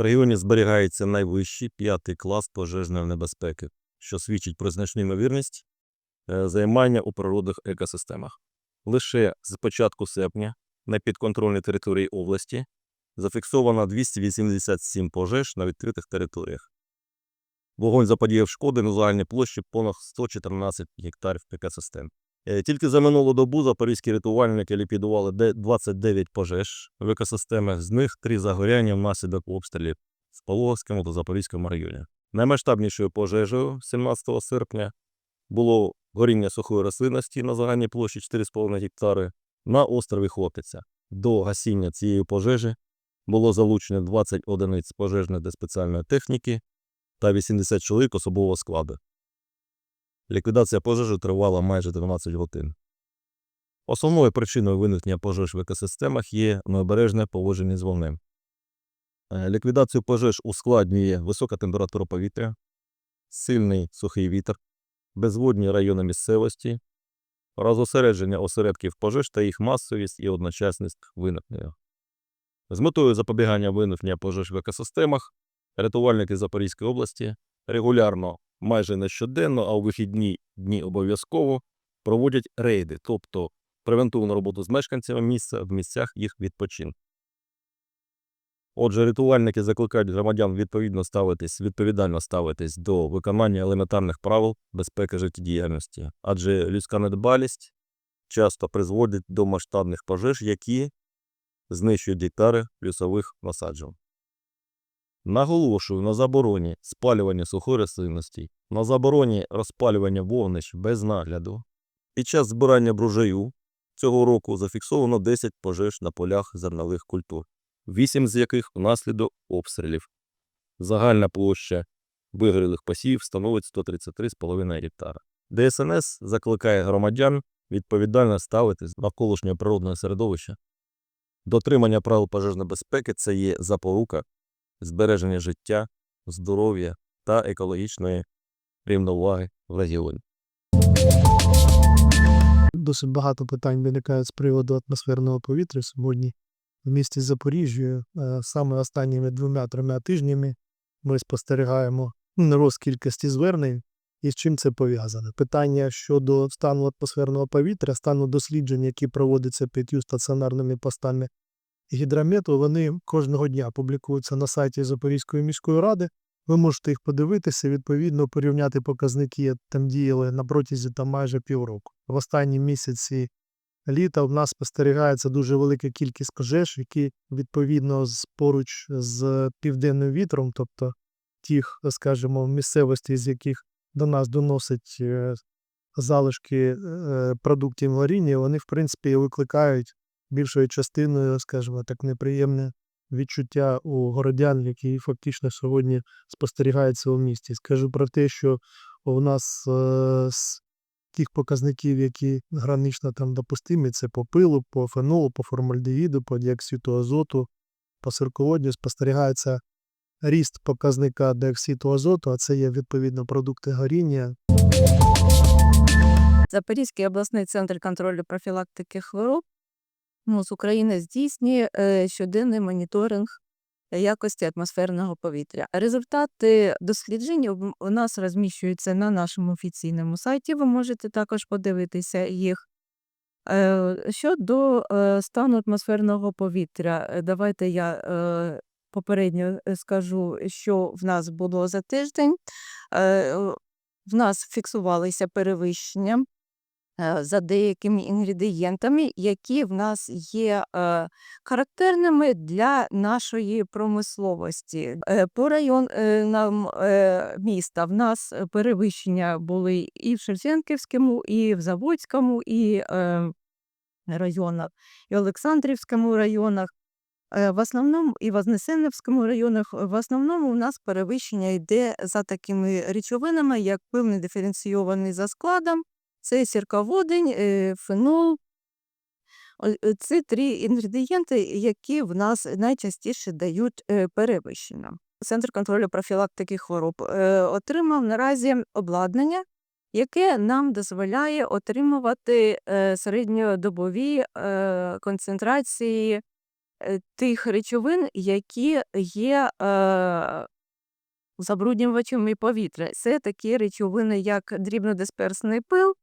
В регіоні зберігається найвищий п'ятий клас пожежної небезпеки, що свідчить про значну ймовірність е, займання у природних екосистемах. Лише з початку серпня на підконтрольній території області зафіксовано 287 пожеж на відкритих територіях. Вогонь заподіяв шкоди на загальній площі понад 114 гектарів екосистем. Е, Тільки за минулу добу запорізькі рятувальники ліквідували 29 пожеж в екосистемах, з них 3 загоряння внаслідок обстрілів в Пологовському та Запорізькому районі. Наймасштабнішою пожежею 17 серпня було горіння сухої рослинності на загальній площі 4,5 гектари на острові Хлопиця. До гасіння цієї пожежі було залучено 20 одиниць пожежної та спеціальної техніки та 80 чоловік особового складу. Ліквідація пожежі тривала майже 12 годин. Основною причиною виникнення пожеж в екосистемах є необережне поводження з вогнем. Е, Ліквідацію пожеж ускладнює висока температура повітря, сильний сухий вітер, безводні райони місцевості, розосередження осередків пожеж та їх масовість і одночасність виникнення. З метою запобігання виникнення пожеж в екосистемах рятувальники Запорізької області регулярно, майже не щоденно, а у вихідні дні обов'язково проводять рейди, тобто превентивну роботу з мешканцями місця в місцях їх відпочинку. Отже, рятувальники закликають громадян відповідно ставитись, відповідально ставитись до виконання елементарних правил безпеки життєдіяльності, адже людська недбалість часто призводить до масштабних пожеж, які знищують гектари лісових насаджень. Наголошую на забороні спалювання сухої на забороні розпалювання вогнищ без нагляду. Під час збирання бружею цього року зафіксовано 10 пожеж на полях зернових культур, 8 з яких внаслідок обстрілів. Загальна площа вигорілих посівів становить 133,5 гектара. ДСНС закликає громадян відповідально ставитись навколишнього природного середовища. Дотримання правил пожежної безпеки це є запорука збереження життя, здоров'я та екологічної рівноваги в регіоні. Досить багато питань виникає з приводу атмосферного повітря сьогодні. В місті Запоріжжя е, саме останніми двома-трьома тижнями ми спостерігаємо рост кількості звернень і з чим це пов'язане. Питання щодо стану атмосферного повітря, стану досліджень, які проводяться п'ятью стаціонарними постами гідромету, вони кожного дня публікуються на сайті Запорізької міської ради. Ви можете їх подивитися, відповідно порівняти показники, там діяли на протязі там майже півроку. В останні місяці літа в нас спостерігається дуже велика кількість пожеж, які відповідно з поруч з південним вітром, тобто тих, скажімо, місцевості, з яких до нас доносять е, залишки е, продуктів горіння, вони в принципі викликають більшою частиною, скажімо так, неприємне відчуття у городян, які фактично сьогодні спостерігаються у місті. Скажу про те, що у нас е, з тих показників, які гранично там допустимі, це по пилу, по фенолу, по формальдегіду, по діоксиду азоту, по сирководню спостерігається ріст показника диоксиду азоту, а це є відповідно продукти горіння, Запорізький обласний центр контролю профілактики хвороб ну, з України здійснює е, щоденний моніторинг якості атмосферного повітря. Результати досліджень у нас розміщуються на нашому офіційному сайті. Ви можете також подивитися їх. Е, Щодо е, стану атмосферного повітря, давайте я попередньо скажу, що в нас було за тиждень. В нас фіксувалися перевищення за деякими інгредієнтами, які в нас є е, характерними для нашої промисловості. Е, По районам е, міста в нас е, перевищення були і в Шевченківському, і в Заводському, і е, районах, і Олександрівському районах. Е, В основному і в Вознесенівському районах в основному у нас перевищення йде за такими речовинами, як пивний диференційований за складом, це сірководень, е, фенол. Це три інгредієнти, які в нас найчастіше дають е, перевищення. Центр контролю профілактики хвороб е, отримав наразі обладнання, яке нам дозволяє отримувати середньодобові концентрації тих речовин, які є забруднювачами повітря. Це такі речовини, як дрібнодисперсний пил,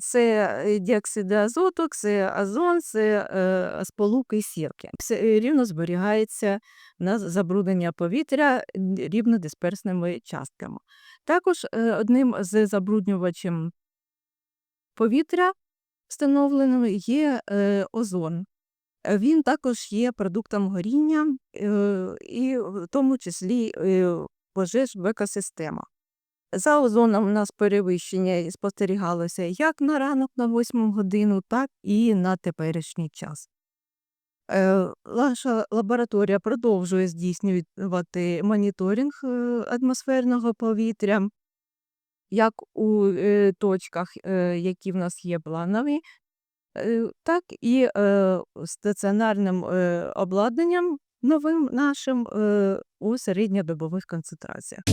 це е, діоксиди азоту, це озон, це е, сполуки сірки. Рівно зберігається на забруднення повітря рівнодисперсними частками. Також е, одним з забруднювачів повітря встановленим є е, озон. Він також є продуктом горіння, е, і в тому числі пожеж в екосистемах. За озоном у нас перевищення спостерігалося як на ранок на 8 годину, так і на теперішній час. Е, Наша лабораторія продовжує здійснювати моніторинг е, атмосферного повітря, як у е, точках, які в нас є планові, так і стаціонарним обладнанням новим нашим у середньодобових концентраціях.